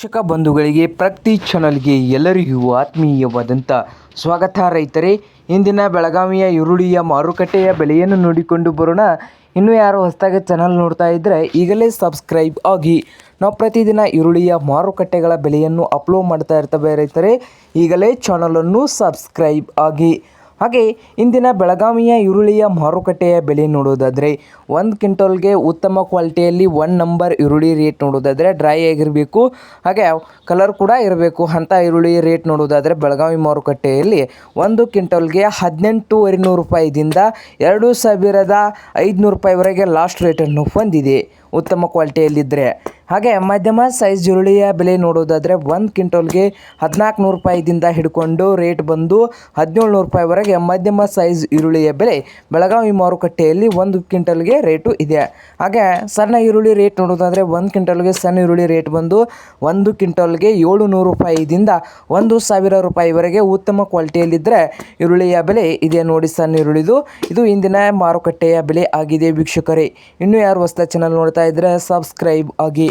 ವೀಕ್ಷಕ ಬಂಧುಗಳಿಗೆ ಪ್ರತಿ ಚಾನಲ್ಗೆ ಎಲ್ಲರಿಗೂ ಆತ್ಮೀಯವಾದಂಥ ಸ್ವಾಗತ. ರೈತರೇ, ಇಂದಿನ ಬೆಳಗಾವಿಯ ಈರುಳ್ಳಿಯ ಮಾರುಕಟ್ಟೆಯ ಬೆಲೆಯನ್ನು ನೋಡಿಕೊಂಡು ಬರೋಣ. ಇನ್ನೂ ಯಾರು ಹೊಸದಾಗಿ ಚಾನಲ್ ನೋಡ್ತಾ ಇದ್ದರೆ ಈಗಲೇ ಸಬ್ಸ್ಕ್ರೈಬ್ ಆಗಿ. ನಾವು ಪ್ರತಿದಿನ ಈರುಳ್ಳಿಯ ಮಾರುಕಟ್ಟೆಗಳ ಬೆಲೆಯನ್ನು ಅಪ್ಲೋಡ್ ಮಾಡ್ತಾ ಇರ್ತವೆ ರೈತರೇ, ಈಗಲೇ ಚಾನಲನ್ನು ಸಬ್ಸ್ಕ್ರೈಬ್ ಆಗಿ. ಹಾಗೆ ಇಂದಿನ ಬೆಳಗಾವಿಯ ಈರುಳ್ಳಿಯ ಮಾರುಕಟ್ಟೆಯ ಬೆಲೆ ನೋಡೋದಾದರೆ ಒಂದು ಕ್ವಿಂಟಲ್ಗೆ ಉತ್ತಮ ಕ್ವಾಲಿಟಿಯಲ್ಲಿ ಒನ್ ನಂಬರ್ ಈರುಳ್ಳಿ ರೇಟ್ ನೋಡೋದಾದರೆ ಡ್ರೈ ಆಗಿರಬೇಕು, ಹಾಗೆ ಕಲರ್ ಕೂಡ ಇರಬೇಕು. ಅಂಥ ಈರುಳ್ಳಿ ರೇಟ್ ನೋಡೋದಾದರೆ ಬೆಳಗಾವಿ ಮಾರುಕಟ್ಟೆಯಲ್ಲಿ ಒಂದು ಕ್ವಿಂಟಲ್ಗೆ ಹದಿನೆಂಟೂವರೆ ನೂರು ರೂಪಾಯಿದಿಂದ ಎರಡು ಸಾವಿರದ ಐದುನೂರು ರೂಪಾಯಿವರೆಗೆ ಲಾಸ್ಟ್ ರೇಟನ್ನು ಹೊಂದಿದೆ. ಉತ್ತಮ ಕ್ವಾಲಿಟಿಯಲ್ಲಿದ್ದರೆ ಹಾಗೆ ಮಧ್ಯಮ ಸೈಜ್ ಈರುಳ್ಳಿಯ ಬೆಲೆ ನೋಡೋದಾದರೆ ಒಂದು ಕ್ವಿಂಟಲ್ಗೆ ಹದಿನಾಲ್ಕು ನೂರು ರೂಪಾಯಿದಿಂದ ಹಿಡ್ಕೊಂಡು ರೇಟ್ ಬಂದು ಹದಿನೇಳು ನೂರು ರೂಪಾಯಿವರೆಗೆ ಮಧ್ಯಮ ಸೈಜ್ ಈರುಳ್ಳಿಯ ಬೆಲೆ ಬೆಳಗಾವಿ ಮಾರುಕಟ್ಟೆಯಲ್ಲಿ ಒಂದು ಕ್ವಿಂಟಲ್ಗೆ ರೇಟು ಇದೆ. ಹಾಗೆ ಸಣ್ಣ ಈರುಳ್ಳಿ ರೇಟ್ ನೋಡೋದಾದರೆ ಒಂದು ಕ್ವಿಂಟಲ್ಗೆ ಸಣ್ಣ ಈರುಳ್ಳಿ ರೇಟ್ ಬಂದು ಒಂದು ಕ್ವಿಂಟಲ್ಗೆ ಏಳು ನೂರು ರೂಪಾಯಿದಿಂದ ಒಂದು ಸಾವಿರ ರೂಪಾಯಿವರೆಗೆ ಉತ್ತಮ ಕ್ವಾಲಿಟಿಯಲ್ಲಿದ್ದರೆ ಈರುಳ್ಳಿಯ ಬೆಲೆ ಇದೆ ನೋಡಿ ಸಣ್ಣ ಈರುಳ್ಳಿದು. ಇದು ಇಂದಿನ ಮಾರುಕಟ್ಟೆಯ ಬೆಲೆ ಆಗಿದೆ ವೀಕ್ಷಕರೇ. ಇನ್ನೂ ಯಾರು ಹೊಸ ಚಾನಲ್ ನೋಡ್ತಾ ಇದ್ದರೆ ಸಬ್ಸ್ಕ್ರೈಬ್ ಆಗಿ